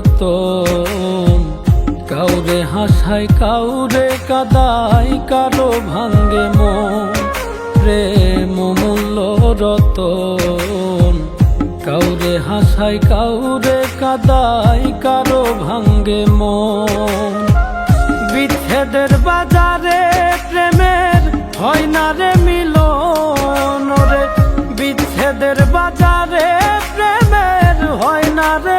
রতন কাউরে হাসায়, কাউরে কাদাই কারও ভাঙ্গে মন। প্রেম মূল্য রতন। কাউরে হাসায়, কাউরে কাদাই কারও ভাঙ্গে মন। বিচ্ছেদের বাজারে প্রেমের হয় না রে মিলন রে। বিচ্ছেদের বাজারে প্রেমের হয় না রে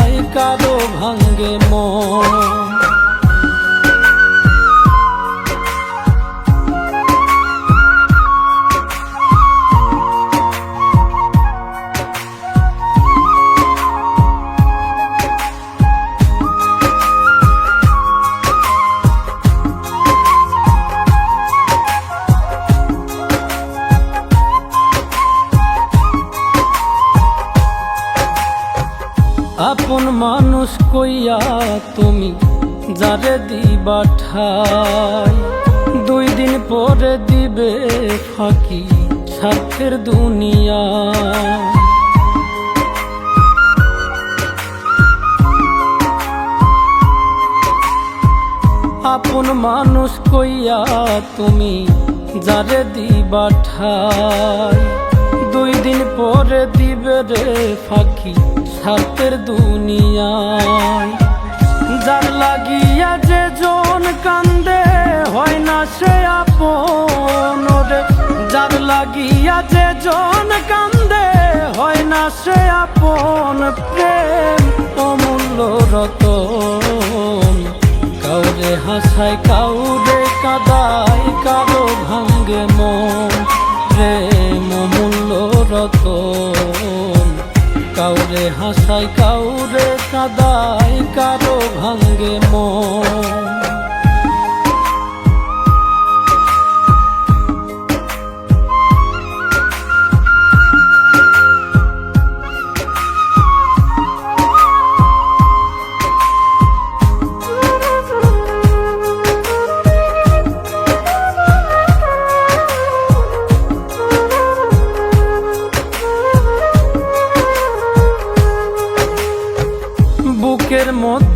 আপন মানুষ কইয়া তুমি যারে দিবা ঠাই। দুই দিন পরে দিবে ফাঁকি স্বার্থের দুনিয়া। আপন মানুষ কইয়া তুমি যারে দিবা ঠাই। দিন পরে দিবে রে ফাঁকি স্বার্থের দুনিয়ায়। যার লাগিয়া যে জন কান্দে, হয় না সে আপন রে। যার লাগিয়া যে জন কান্দে, হয় না সে আপন প্রেম। অমূল্য রতন, কাউরে হাসায়, কাউরে কাদায়, কারও ভাঙ্গে মন প্রেম। রতন কাউরে হাসাই কাউরে কাদায় কারও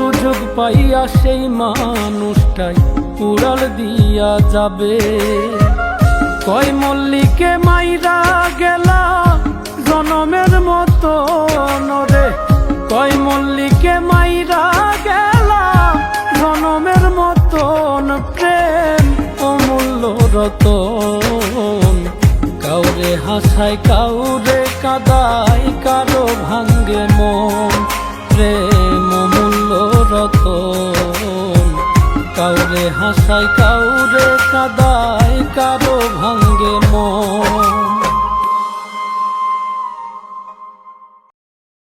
সুযোগ পাইয়া সেই মানুষটাই উড়াল দিয়া যাবে। কয় মল্লিকে মাইরা গেলা জনমের মতো নরে। কয় মল্লিকে মাইরা গেলা জনমের মতন প্রেম অমূল্য রতন। কাউরে হাসায়, কাউরে কাদাই কারও কাদায় কারও ভঙ্গে মন।